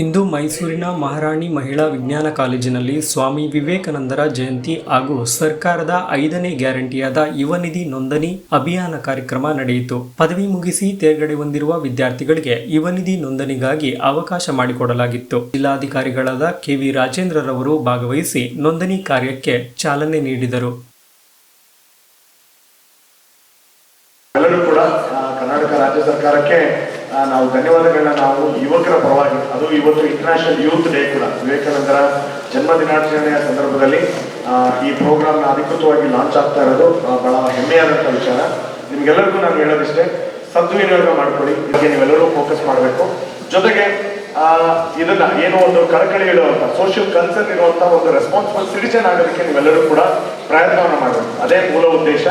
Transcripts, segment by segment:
ಇಂದು ಮೈಸೂರಿನ ಮಹಾರಾಣಿ ಮಹಿಳಾ ವಿಜ್ಞಾನ ಕಾಲೇಜಿನಲ್ಲಿ ಸ್ವಾಮಿ ವಿವೇಕಾನಂದರ ಜಯಂತಿ ಹಾಗೂ ಸರ್ಕಾರದ ಐದನೇ ಗ್ಯಾರಂಟಿಯಾದ ಯುವನಿಧಿ ನೋಂದಣಿ ಅಭಿಯಾನ ಕಾರ್ಯಕ್ರಮ ನಡೆಯಿತು. ಪದವಿ ಮುಗಿಸಿ ತೇರ್ಗಡೆ ಹೊಂದಿರುವ ವಿದ್ಯಾರ್ಥಿಗಳಿಗೆ ಯುವನಿಧಿ ನೋಂದಣಿಗಾಗಿ ಅವಕಾಶ ಮಾಡಿಕೊಡಲಾಗಿತ್ತು. ಜಿಲ್ಲಾಧಿಕಾರಿಗಳಾದ ಕೆವಿ ರಾಜೇಂದ್ರರವರು ಭಾಗವಹಿಸಿ ನೋಂದಣಿ ಕಾರ್ಯಕ್ಕೆ ಚಾಲನೆ ನೀಡಿದರು. ಕರ್ನಾಟಕ ರಾಜ್ಯ ಸರ್ಕಾರಕ್ಕೆ ನಾವು ಧನ್ಯವಾದಗಳನ್ನ ನಾವು ಯುವಕರ ಪರವಾಗಿ, ಅದು ಇವತ್ತು ಇಂಟರ್ನ್ಯಾಷನಲ್ ಯೂತ್ ಡೇ ಕೂಡ. ವಿವೇಕಾನಂದರ ಜನ್ಮ ದಿನಾಚರಣೆಯ ಸಂದರ್ಭದಲ್ಲಿ ಈ ಪ್ರೋಗ್ರಾಮ್ನ ಅಧಿಕೃತವಾಗಿ ಲಾಂಚ್ ಆಗ್ತಾ ಇರೋದು ಬಹಳ ಹೆಮ್ಮೆಯಾದಂಥ ವಿಚಾರ. ನಿಮ್ಗೆಲ್ಲರಿಗೂ ನಾನು ಹೇಳೋದಿಷ್ಟೇ ಸದ್ವಿನಿಯೋಗ ಮಾಡ್ಕೊಳ್ಳಿ. ಇದಕ್ಕೆ ನೀವೆಲ್ಲರೂ ಫೋಕಸ್ ಮಾಡಬೇಕು. ಜೊತೆಗೆ ಇದನ್ನ ಏನೋ ಒಂದು ಕಳಕಳಿ ಇಡುವಂತ ಸೋಷಿಯಲ್ ಕನ್ಸರ್ನ್ ಇರುವಂತ ಒಂದು ರೆಸ್ಪಾನ್ಸಿಬಲ್ ಸಿಟಿಜನ್ ಆಗೋದಕ್ಕೆ ನೀವೆಲ್ಲರೂ ಕೂಡ ಪ್ರಯತ್ನವನ್ನು ಮಾಡಬೇಕು. ಅದೇ ಮೂಲ ಉದ್ದೇಶ.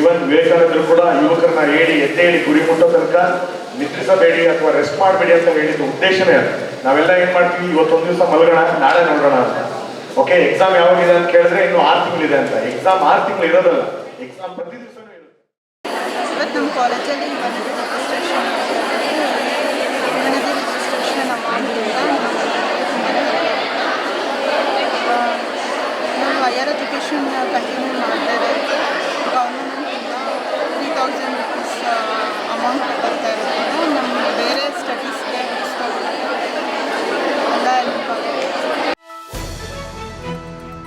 ಇವನ್ ವಿವೇಕಾನಂದರು ಕೂಡ ಯುವಕರನ್ನ ಹೇಳಿ, ಎತ್ತೇಳಿ ಗುರಿ ಮುಟ್ಟೋ ತನಕ ನಿದ್ರಿಸಬೇಡಿ ಅಥವಾ ರೆಸ್ಟ್ ಮಾಡಬೇಡಿ ಅಂತ ಹೇಳಿದ ಉದ್ದೇಶನೇ ಅದು. ನಾವೆಲ್ಲ ಏನ್ ಮಾಡ್ತೀವಿ? ಇವತ್ತೊಂದು ದಿವಸ ಮಲಗೋಣ, ನಾಳೆ ನೋಡೋಣ ಅಂತ. ಓಕೆ ಎಕ್ಸಾಮ್ ಯಾವಾಗಿದೆ ಅಂತ ಕೇಳಿದ್ರೆ ಇನ್ನು ಆರು ತಿಂಗಳಿದೆ ಅಂತ. ಎಕ್ಸಾಮ್ ಆರು ತಿಂಗಳು ಇರೋದಲ್ಲ. ಎಕ್ಸಾಮ್ ಪ್ರತಿ ದಿವಸನೂ ಹೈಯರ್ ಕಂಟಿನ್ಯೂ ಮಾಡ್ತಾ ಇದ್ದೀವಿ